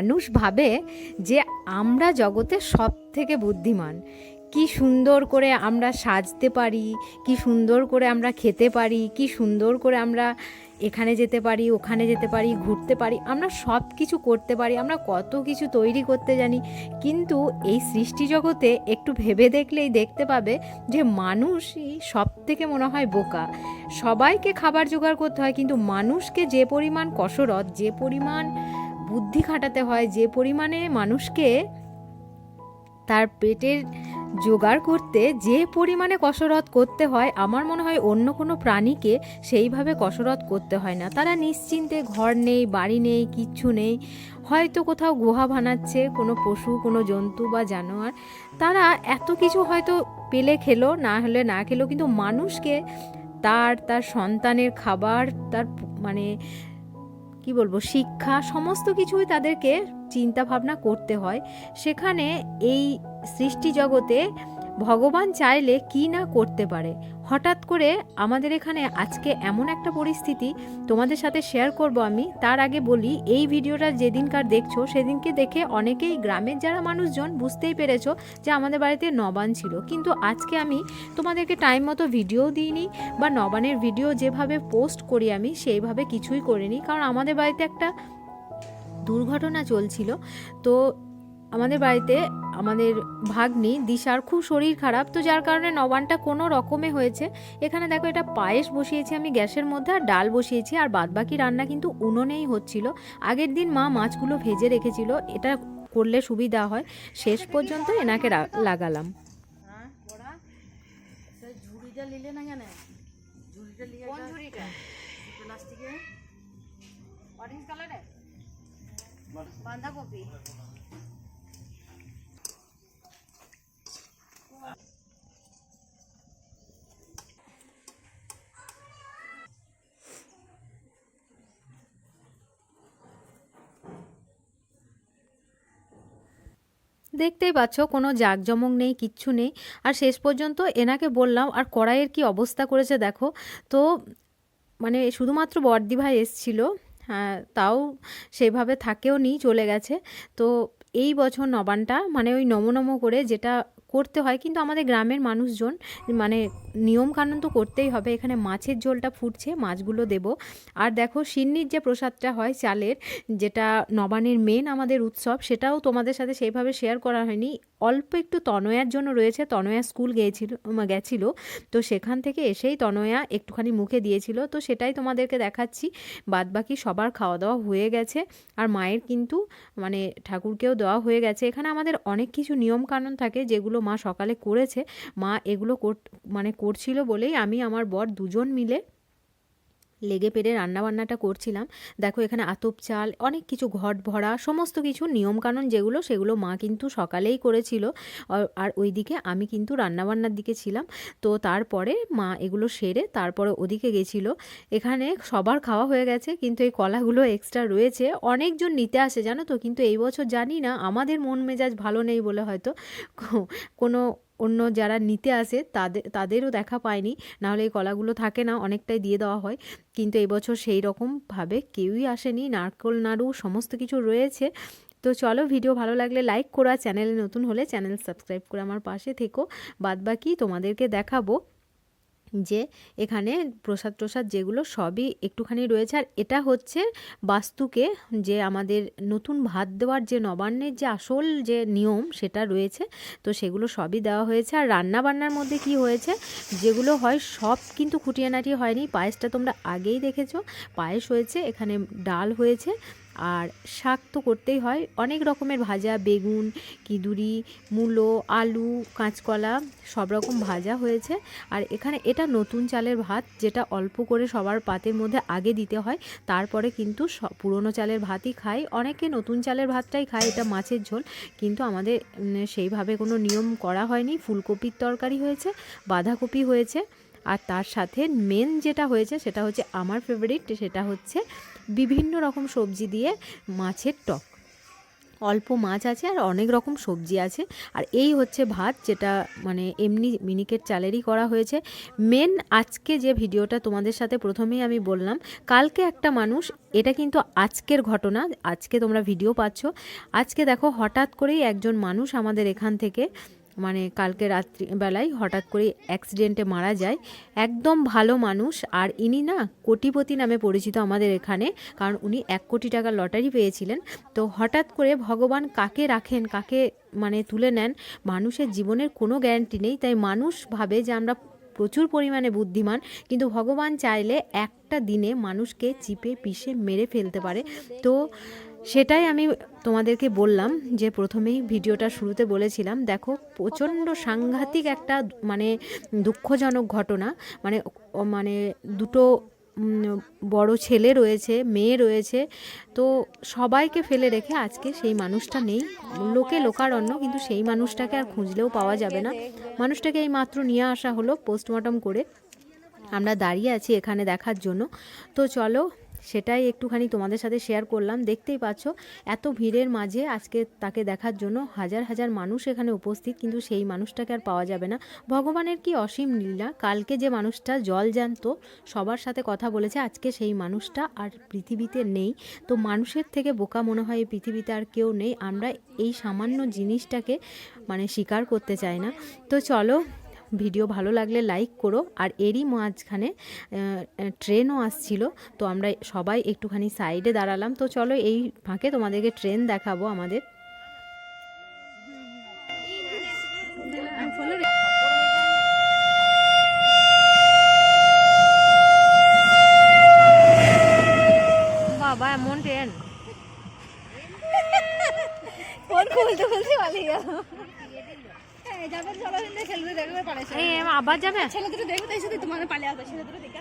মানুষ ভাবে যে আমরা জগতে সব থেকে বুদ্ধিমান। কি সুন্দর করে আমরা সাজতে পারি, কি সুন্দর করে আমরা খেতে পারি, কি সুন্দর করে আমরা এখানে যেতে পারি, ওখানে যেতে পারি, ঘুরতে পারি, আমরা সব কিছু করতে পারি, আমরা কত কিছু তৈরি করতে জানি। কিন্তু এই সৃষ্টি জগতে একটু ভেবে দেখলেই দেখতে পাবে যে মানুষই সব থেকে মনে হয় বোকা। সবাইকে খাবার জোগাড় করতে হয়, কিন্তু মানুষকে যে পরিমাণ কসরত, যে পরিমাণ বুদ্ধি খাটাতে হয়, যে পরিমাণে মানুষকে তার পেটের জোগাড় করতে, যে পরিমাণে কসরত করতে হয়, আমার মনে হয় অন্য কোনো প্রাণীকে সেইভাবে কসরত করতে হয় না। তারা নিশ্চিন্তে ঘর নেই, বাড়ি নেই, কিচ্ছু নেই, হয়তো কোথাও গুহা বানাচ্ছে, কোনো পশু, কোনো জন্তু বা জানোয়ার। তারা এত কিছু হয়তো পেলে খেলো, না হলে না খেলো, কিন্তু মানুষকে তার তার সন্তানের খাবার, তার মানে কি বলব শিক্ষা সমস্ত কিছুই তাদেরকে চিন্তা ভাবনা করতে হয়। সেখানে এই সৃষ্টি জগতে ভগবান চাইলে কি না করতে পারে? হঠাৎ করে আমাদের এখানে আজকে এমন একটা পরিস্থিতি তোমাদের সাথে শেয়ার করব আমি। তার আগে বলি, এই ভিডিওটা যেদিনকার দেখছ, সেদিনকে দেখে অনেকেই গ্রামের যারা মানুষজন বুঝতেই পেরেছ যে আমাদের বাড়িতে নবান ছিল। কিন্তু আজকে আমি তোমাদেরকে টাইম মতো ভিডিও দিইনি বা নবানের ভিডিও যেভাবে পোস্ট করি আমি, সেইভাবে কিছুই করিনি। কারণ আমাদের বাড়িতে একটা দুর্ঘটনা চলছিল। তো আমাদের বাড়িতে আমাদের ভাগ্নি, দিশার খুব শরীর খারাপ, তো যার কারণে নবানটা কোনো রকমে হয়েছে। এখানে দেখো এটা পায়েস বসিয়েছি আমি গ্যাসের মধ্যে, আর ডাল বসিয়েছি, আর বাদবাকি রান্না কিন্তু উনুনেই হচ্ছিল। আগের দিন মা মাছগুলো ভেজে রেখেছিল, এটা করলে সুবিধা হয়। শেষ পর্যন্ত এনাকে লাগালাম। বাঁধাকপি? দেখতেই পাচ্ছ, কোনো জাঁকজমক নেই, কিচ্ছু নেই। আর শেষ পর্যন্ত এনাকে বললাম, আর কড়াইয়ের কি অবস্থা করেছে দেখো। তো মানে শুধুমাত্র বর্দি ভাই এসছিল হ্যাঁ তাও সেভাবে থাকেও নি চলে গেছে। তো এই বছর নবানটা মানে ওই নমো নমো করে যেটা করতে হয়, কিন্তু আমাদের গ্রামের মানুষজন মানে নিয়মকানুন তো করতেই হবে, এখানে মাছের ঝোলটা ফুটছে, মাছগুলো দেব। আর দেখো, সিন্নির যে প্রসাদটা হয় চালের, যেটা নবানের মেন আমাদের উৎসব, সেটাও তোমাদের সাথে সেইভাবে শেয়ার করা হয়নি। অল্প একটু তনয়ার জন্য রয়েছে, তনয়া স্কুল গিয়েছিল গেছিল। তো সেখান থেকে এসেই তনয়া একটুখানি মুখে দিয়েছিল। তো সেটাই তোমাদেরকে দেখাচ্ছি। বাদবাকি সবার খাওয়া দাওয়া হয়ে গেছে, আর মায়ের কিন্তু মানে ঠাকুরকেও দেওয়া হয়ে গেছে। এখানে আমাদের অনেক কিছু নিয়ম কানুন থাকে, যেগুলো মা সকালে করেছে মা এগুলো মানে করছিল বলেই আমি আমার বর দুজন মিলে লেগে পেরে রান্নাবান্নাটা করছিলাম। দেখো এখানে আতপ চাল, অনেক কিছু ঘট ভরা, সমস্ত কিছু নিয়মকানুন যেগুলো সেগুলো মা কিন্তু সকালেই করেছিল। আর- ওইদিকে আমি কিন্তু রান্নাবান্নার দিকে ছিলাম। তো তারপরে মা এগুলো সেরে তারপরে ওদিকে গেছিল। এখানে সবার খাওয়া হয়ে গেছে, কিন্তু এই কলাগুলো এক্সট্রা রয়েছে। অনেকজন নিতে আসে, জানো তো? কিন্তু এই বছর জানি না, আমাদের মন মেজাজ ভালো নেই বলে হয়তো কোনো অন্য যারা নিতে আসে তাদের তাদেরও দেখা পায়নি। নাহলে এই কলাগুলো থাকে না, অনেকটাই দিয়ে দেওয়া হয়। কিন্তু এবছর সেই রকমভাবে কেউই আসেনি। নারকোল, নাড়ু, সমস্ত কিছু রয়েছে। তো চলো ভিডিও ভালো লাগলে লাইক করা চ্যানেলে নতুন হলে চ্যানেল সাবস্ক্রাইব করে আমার পাশে থেকো। বাদবাকি তোমাদেরকে দেখাবো। যে এখানে প্রসাদ প্রসাদ যেগুলো সবই একটুখানি রয়েছে। আর এটা হচ্ছে বাস্তুকে যে আমাদের নতুন ভাত দেওয়ার যে নবান্নের যে আসল যে নিয়ম সেটা রয়েছে, তো সেগুলো সবই দেওয়া হয়েছে। আর রান্না বান্নার মধ্যে কি হয়েছে? যেগুলো হয় সব কিন্তু খুঁটিয়ানাটি হয়নি। পায়েসটা তোমরা আগেই দেখেছ। পায়েস হয়েছে, এখানে ডাল হয়েছে আর শাক তো করতেই হয়। অনেক রকমের ভাজা, বেগুন, কিদুরি, মূলো, আলু, কাঁচকলা, সব রকম ভাজা হয়েছে। আর এখানে এটা নতুন চালের ভাত, যেটা অল্প করে সবার পাতের মধ্যে আগে দিতে হয়। তারপরে কিন্তু পুরনো চালের ভাতই খায়। অনেকে নতুন চালের ভাতটাই খায়, এটা মাছের ঝোল। কিন্তু আমাদের সেইভাবে কোনো নিয়ম করা হয়নি। ফুলকপির তরকারি হয়েছে, বাঁধাকপি হয়েছে। আর তার সাথে মেন যেটা হয়েছে, সেটা হচ্ছে আমার ফেভারিট সেটা হচ্ছে বিভিন্ন রকম সবজি দিয়ে মাছের টক। অল্প মাছ আছে আর অনেক রকম সবজি আছে। আর এই হচ্ছে ভাত যেটা মানে এমনি মিনিকেট চালেরই করা হয়েছে। মেন আজকে যে ভিডিওটা তোমাদের সাথে প্রথমেই আমি বললাম, কালকে একটা মানুষ, এটা কিন্তু আজকের ঘটনা, আজকে তোমরা ভিডিও পাচ্ছ। আজকে দেখো হঠাৎ করেই একজন মানুষ আমাদের এখান থেকে মানে কালকে রাত্রিবেলায় হঠাৎ করে অ্যাক্সিডেন্টে মারা যায়। একদম ভালো মানুষ, আর ইনি না কোটিপতি নামে পরিচিত আমাদের এখানে, কারণ উনি এক কোটি টাকার লটারি পেয়েছিলেন। তো হঠাৎ করে ভগবান কাকে রাখেন, কাকে মানে তুলে নেন, মানুষের জীবনের কোনো গ্যারান্টি নেই। তাই মানুষ ভাবে যে আমরা প্রচুর পরিমাণে বুদ্ধিমান, কিন্তু ভগবান চাইলে একটা দিনে মানুষকে চিপে পিষে মেরে ফেলতে পারে। তো সেটাই আমি তোমাদেরকে বললাম যে প্রথমেই ভিডিওটা শুরুতে বলেছিলাম, দেখো প্রচণ্ড সাংঘাতিক একটা মানে দুঃখজনক ঘটনা। মানে মানে দুটো বড় ছেলে রয়েছে, মেয়ে রয়েছে। তো সবাইকে ফেলে রেখে আজকে সেই মানুষটা নেই। লোকে লোকারণ্য, কিন্তু সেই মানুষটাকে আর খুঁজলেও পাওয়া যাবে না। মানুষটাকে এই মাত্র নিয়ে আসা হলো পোস্টমর্টম করে। আমরা দাঁড়িয়ে আছি এখানে দেখার জন্য। তো চলো সেটাই একটুখানি তোমাদের সাথে শেয়ার করলাম। দেখতেই পাচ্ছ, এত ভিড়ের মাঝে আজকে তাকে দেখার জন্য হাজার হাজার মানুষ এখানে উপস্থিত, কিন্তু সেই মানুষটাকে আর পাওয়া যাবে না। ভগবানের কি অসীম লীলা? কালকে যে মানুষটা জল জানতো সবার সাথে কথা বলেছে, আজকে সেই মানুষটা আর পৃথিবীতে নেই। তো মানুষের থেকে বোকা মনে হয় এই পৃথিবীতে আর কেউ নেই। আমরা এই সামান্য জিনিসটাকে মানে স্বীকার করতে চাই না। তো চলো ভিডিও ভালো লাগলে লাইক করো। আর এরই মাঝখানে ট্রেনও আসছিল, তো আমরা সবাই একটুখানি সাইডে দাঁড়ালাম। তো চলো এই ফাঁকে তোমাদেরকে ট্রেন দেখাবো আমাদের। যাবে খেলতে দেখবে পারে এম আবার যাবে? ছেলে দুটো দেখবে তাই শুধু তোমার পালে আসবে ছেলে দুটো দেখে